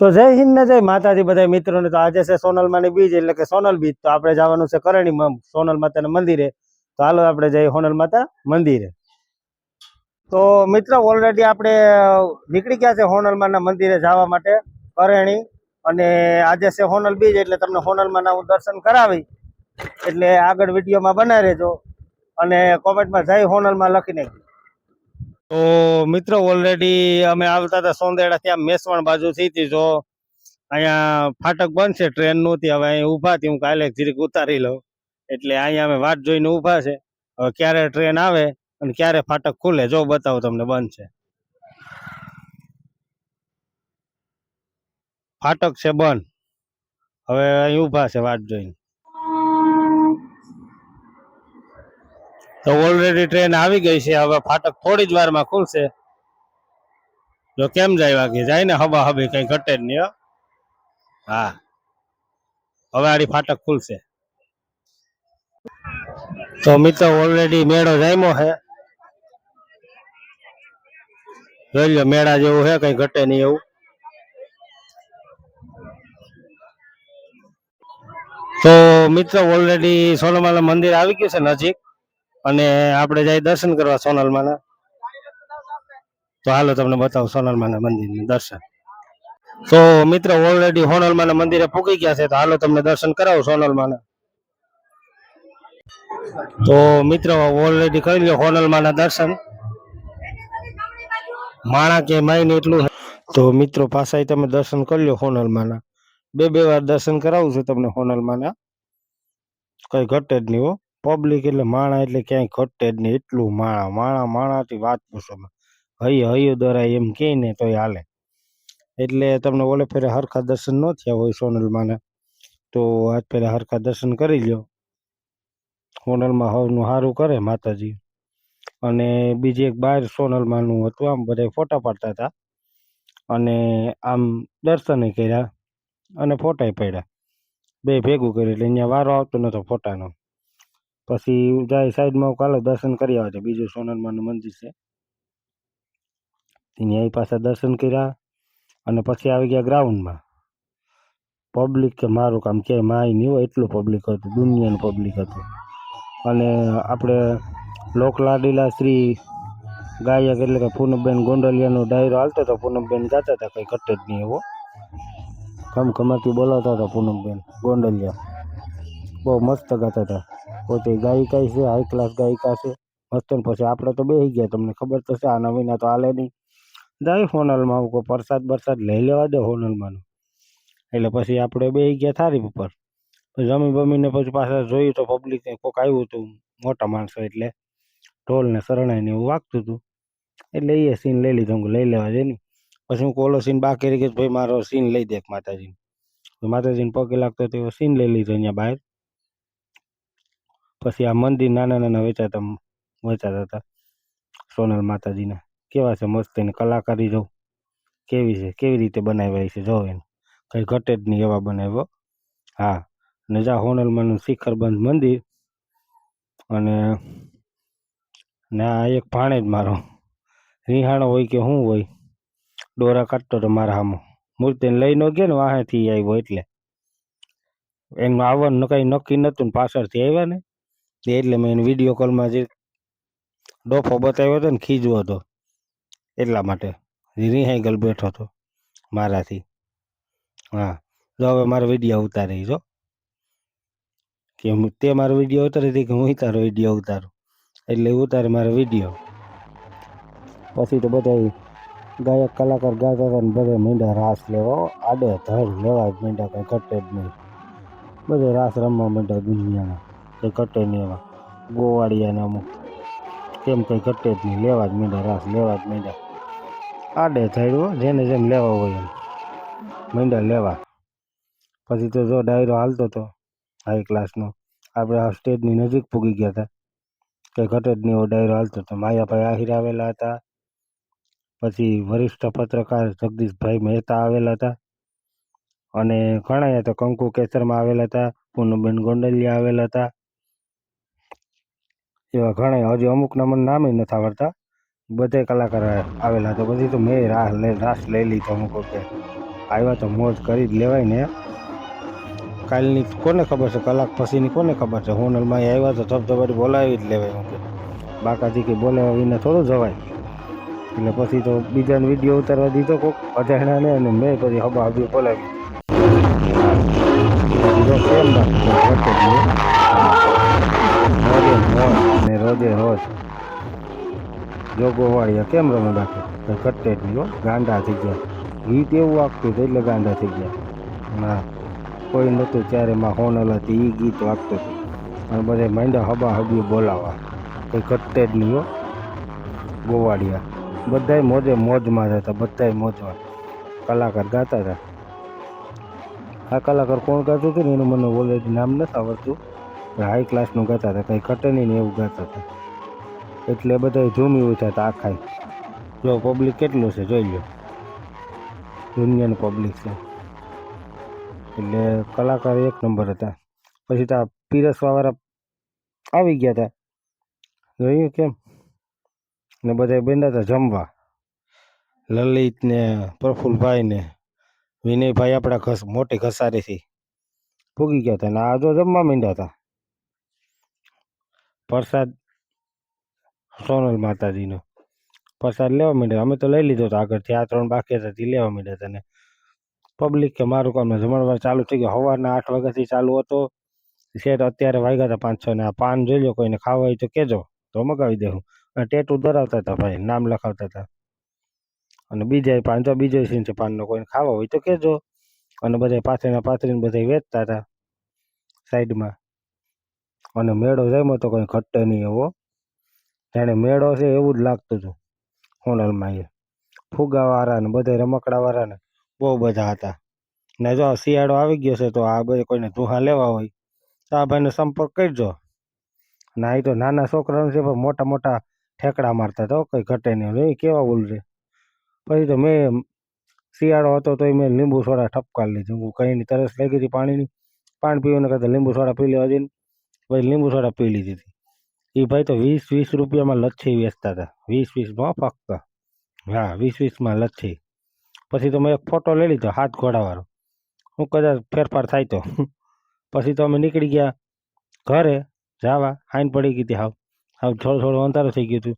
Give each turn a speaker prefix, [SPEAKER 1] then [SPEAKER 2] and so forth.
[SPEAKER 1] તો જય હિન્દ ને જય માતાજી બધા મિત્રોને. તો આજે છે સોનલમાની બીજ, એટલે કે સોનલ બીજ. તો આપણે જવાનું છે કરણી સોનલ માતાના મંદિરે. તો હાલો આપણે જઈએ સોનલ માતા મંદિરે. તો મિત્રો ઓલરેડી આપણે નીકળી ગયા છે હોનલમાના મંદિરે જવા માટે કરણી. અને આજે છે હોનલ બીજ, એટલે તમને હોનલમાના હું દર્શન કરાવી. એટલે આગળ વિડીયોમાં બનાવી રહેજો. અને કોમેન્ટમાં જય હોનલમાં લખી નાખજો. તો મિત્રો ઓલરેડી અમે આવતા હતા સોંદેડા, ત્યાં મેસવાણ બાજુથી હતી જો. અહીંયા ફાટક છે ટ્રેનનું હતી હવે અહીં ઊભા હતી, હું કાલે જીરીક ઉતારી લઉં. એટલે અહીંયા અમે વાટ જોઈને ઊભા છે. હવે ક્યારે ટ્રેન આવે અને ક્યારે ફાટક ખુલે, જો બતાવો તમને, બંધ છે. ફાટક છે બંધ. હવે અહીં ઊભા છે વાટ જોઈને. તો ઓલરેડી ટ્રેન આવી ગઈ છે. હવે ફાટક થોડી જ વારમાં ખુલશે. જો કેમ જાય વાગે? જાય ને હવા હબી કઈ ઘટે જ નહીં, હા. હવે આડી ફાટક ખુલશે. તો મિત્રો ઓલરેડી મેળો જામ્યો છે. જોઈ લો, મેળા જેવું છે, કઈ ઘટે નહીં એવું. તો મિત્રો ઓલરેડી સોનામાલા મંદિર આવી ગયું છે નજીક. અને આપણે જાય દર્શન કરવા સોનલમાના. તો હાલો તમને બતાવું સોનલમાના મંદિરના દર્શન. તો મિત્રો ઓલરેડી સોનલમાના મંદિરે પૂકી ગયા છે, તો હાલો તમને દર્શન કરાવું સોનલમાના. તો મિત્રો ઓલરેડી કરી લો સોનલમાના દર્શન. માણા કે માઈને એટલું. તો મિત્રો, પાછા તમે દર્શન કરી લો સોનલમાના. બે બે વાર દર્શન કરાવું છું તમને સોનલમાના. કઈ ઘટે જ નહીં હો. પબ્લિક એટલે માણા એટલે ક્યાંય ઘટે જ નહીં. એટલું માણા માણા, માણાથી વાત પૂછો. હૈયે, હૈયું દરાય એમ કહે ને તોય હાલે. એટલે તમને ઓલે ફેરે હરખા દર્શન ન થયા હોય સોનલમાના તો આજ પહેલાં હરખા દર્શન કરી લ્યો. સોનલમાં હવનું સારું કરે માતાજી. અને બીજી એક બહાર સોનલમાનું હતું, આમ બધા ફોટા પાડતા હતા. અને આમ દર્શને કર્યા અને ફોટાય પડ્યા. બે ભેગું કર્યું, એટલે અહીંયા વારો આવતો નતો ફોટાનો. પછી જાય સાઈડમાં કાલે દર્શન કરી આવે છે બીજું સોનલમાનું મંદિર છે. ત્યાં પાછા દર્શન કર્યા અને પછી આવી ગયા ગ્રાઉન્ડમાં પબ્લિક કે મારું કામ ક્યાંય માય નહીં હોય, એટલું પબ્લિક હતું, દુનિયાનું પબ્લિક હતું. અને આપણે લોકલાડીલા શ્રી ગાયક એટલે કે પૂનમબેન ગોંડલિયાનો ડાયરો હાલતો હતો પૂનમબેન ગાતા હતા, કંઈ ઘટે જ નહીં એવો. ખમખમાથી બોલાવતા હતા પૂનમબેન ગોંડલિયા. બહુ મસ્ત ગાતા હતા. પોતે ગાયિકા છે હાઈ ક્લાસ ગાયિકા છે. મસ્ત પછી આપણે તો બેસી ગયા, તમને ખબર તો છે, આ નવીના તો હાલે નહીં. જાય હોનલમાં આવું કોઈ પ્રસાદ બરસાદ લઈ લેવા દે હોનલમાંનું. એટલે પછી આપણે બેસી ગયા થારી ઉપર. જમી બમીને પછી પાછા જોયું તો પબ્લિક કોઈક આવ્યું હતું, મોટા માણસો એટલે. ઢોલ ને શરણાઈ એવું વાગતું હતું. એટલે એ સીન લઈ લીધો, હું લઈ લેવા દે ને પછી હું કોલો સીન બાકી રહી ગયો ભાઈ મારો સીન લઈ દે માતાજીને. માતાજીને પગે લાગતો તો એવો સીન લઈ લીધો અહીંયા બહાર. પછી આ મંદિર નાના નાના વેચાતા વેચાતા હતા. સોનલ માતાજીના. કેવા છે મસ્ત એની કલાકારી જો કેવી છે, કેવી રીતે બનાવ્યા છે જો એને. કઈ ઘટે જ નહીં એવા બનાવ્યો હા. અને જા હોનલમાનું શિખરબંધ મંદિર. અને, ને આ એક ભાણે જ મારો. રિહાણો હોય કે શું હોય, દોરા કાઢતો તો મારા હામો. મૂર્તિને લઈ ન ગયો ને, વાહેથી આવ્યો એટલે. એનું આવવાનું કઈ નક્કી નતું ને પાછળથી આવ્યા ને. એટલે મેં એને વીડિયો કોલમાં જે ડોફો બતાવ્યો હતો ને, ખીજવો હતો. એટલા માટે. રિહાઈગલ બેઠો હતો મારાથી. હા, જો હવે મારો વીડિયો ઉતારી જો કે તે મારો વીડિયો ઉતારી હતી કે હું તારો વીડિયો ઉતારું. એટલે ઉતારે મારો વીડિયો પછી તો બધા ગાયક કલાકાર ગાતા હતા ને બધા મીંડા રાસ લેવો. આડે ધડ લેવા જ મીંડા કંઈ કટે જ નહીં. બધે રાસ રમવા માંડ્યા દુનિયાના. કંઈ કટે નહીં એવા ગોવાળિયાને અમુક. કેમ કંઈ ઘટે જ નહીં, લેવા જ મીંડા રાસ, લેવા જ મીંડા. આડે થયું જેને જેમ લેવા હોય એમ. મીંડા લેવા. પછી તો જો ડાયરો હાલતો હતો હાઈ ક્લાસનો આપણે આ સ્ટેજની નજીક પૂગી ગયા હતા. કંઈ ઘટે જ નહીં એવો ડાયરો હાલતો હતો માયાભાઈ આહિર આવેલા હતા. પછી વરિષ્ઠ પત્રકાર જગદીશભાઈ મહેતા આવેલા હતા. અને ઘણા તો કંકુ કેસરમાં આવેલા હતા, પૂનમબેન ગોંડલિયા આવેલા હતા. એવા ઘણા હજી અમુકના મને નામે નથી આવડતા. બધે કલાકાર આવેલા હતા પછી તો મેં રાહ રાસ લઈ લીધો અમુક વખતે. આવ્યા તો મોજ કરી જ લેવાય ને. કાલની કોને ખબર છે? કલાક પછીની કોને ખબર છે? હોનલમાં આવ્યા તો ધબધબાટી બોલાવી જ લેવાય હું કે બાકાથી કે બોલાવ્યા વિના થોડું જવાય. એટલે પછી તો બીજાને વીડિયો ઉતારવા દીધો કોક અજાણાને અને મેં પછી હબા હબી બોલાવી. કેમ. રોજે હોશ ને રોજે હોશ જોગો વાળ્યા કેમ રમો બાકી? ઘટે જ ગાંડા થઈ ગયા. ગીત એવું વાગતું હતું એટલે ગાંડા થઈ ગયા. ના, કોઈ નહોતું ત્યારે માં હોનલ હતી એ ગીત વાગતું હતું. અને બધે માંડ્યા હબા હબી બોલાવા. કંઈ કટ્ટે જ હો બધાય મોજે મોજમાં રહેતા હતા બધાય મોજમાં કલાકાર ગાતા હતા. આ કલાકાર કોણ ગાતું હતું ને, એનું મને ઓલરેડી નામ નથી આવડતું. હાઈ ક્લાસનું ગાતા હતા, કંઈ ઘટે નહીં ને એવું ગાતા હતા. એટલે બધા ઝૂમી ઉઠ્યા હતા આખાય જો પબ્લિક કેટલું છે, જોઈ લો દુનિયાનું પબ્લિક છે. એટલે કલાકાર એક નંબર હતા. પછી ત્યાં પીરસવાવાળા આવી ગયા હતા. જોયું કેમ? ને બધા બેંડા હતા જમવા. લલિત ને પ્રફુલભાઈ ને વિનયભાઈ આપણા ઘસ, મોટી ઘસારીથી ભૂગી ગયા હતા ને આ જો જમવા માંડ્યા હતા. પ્રસાદ સોનલ માતાજીનો. પ્રસાદ લેવા માંડ્યા. અમે તો લઈ લીધો હતો આગળથી આ ત્રણ બાકી હતા, તે લેવા માંડ્યા હતા ને. પબ્લિક કે મારું કામ જમણવાર ચાલુ થઈ ગયો. સવારના આઠ વાગ્યાથી ચાલુ હતો. શેઠ અત્યારે વાગ્યા હતા પાંચ છ ને. આ પાન જોઈ લો કોઈને ખાવા હોય તો કહેજો. તો મગાવી દેવું અને ટેટુ ધરાવતા હતા ભાઈ. નામ લખાવતા હતા. અને બીજા પાન, જો બીજો સીન છે પાનનો, કોઈને ખાવા હોય તો કહેજો. અને બધા પાથરીને પાથરીને બધા વેચતા હતા. સાઈડમાં. અને મેળો જમ્યો તો કંઈ ઘટે નહીં એવો. જાણે મેળો છે એવું જ લાગતું હતું હોનલમાં એ. ફુગાવાળા ને બધા રમકડાવાળા ને બહુ બધા હતા. ને જો શિયાળો આવી ગયો છે તો આ બધે કોઈને ધુહા લેવા હોય તો આ ભાઈનો સંપર્ક કરજો. ના એ તો નાના છોકરાઓ છે પણ મોટા મોટા ઠેકડા મારતા હતા કંઈ ઘટે નહીં એ કેવા બોલ છે પછી તો મેં શિયાળો હતો તો મેં લીંબુ સોડા ઠપકાર લીધું. કંઈ નહીં તરસ લાગી હતી પાણીની. પાણી પીવાને કરતાં લીંબુ સોડા પી લેવા દઈને પછી લીંબુ સોડા પી લીધી હતી. એ ભાઈ તો વીસ વીસ રૂપિયામાં લચ્છી વેચતા હતા. વીસ વીસમાં ફક્ત. હા, વીસ વીસમાં લચ્છી. પછી તો મેં એક ફોટો લઈ લીધો, હાથ ઘોડાવાળો. હું કદાચ ફેરફાર થાય તો. પછી તો અમે નીકળી ગયા ઘરે, જાવા હાઈન પડી ગઈ હતી હાવ. હાવ થોડું થોડું અંધારું થઈ ગયું હતું.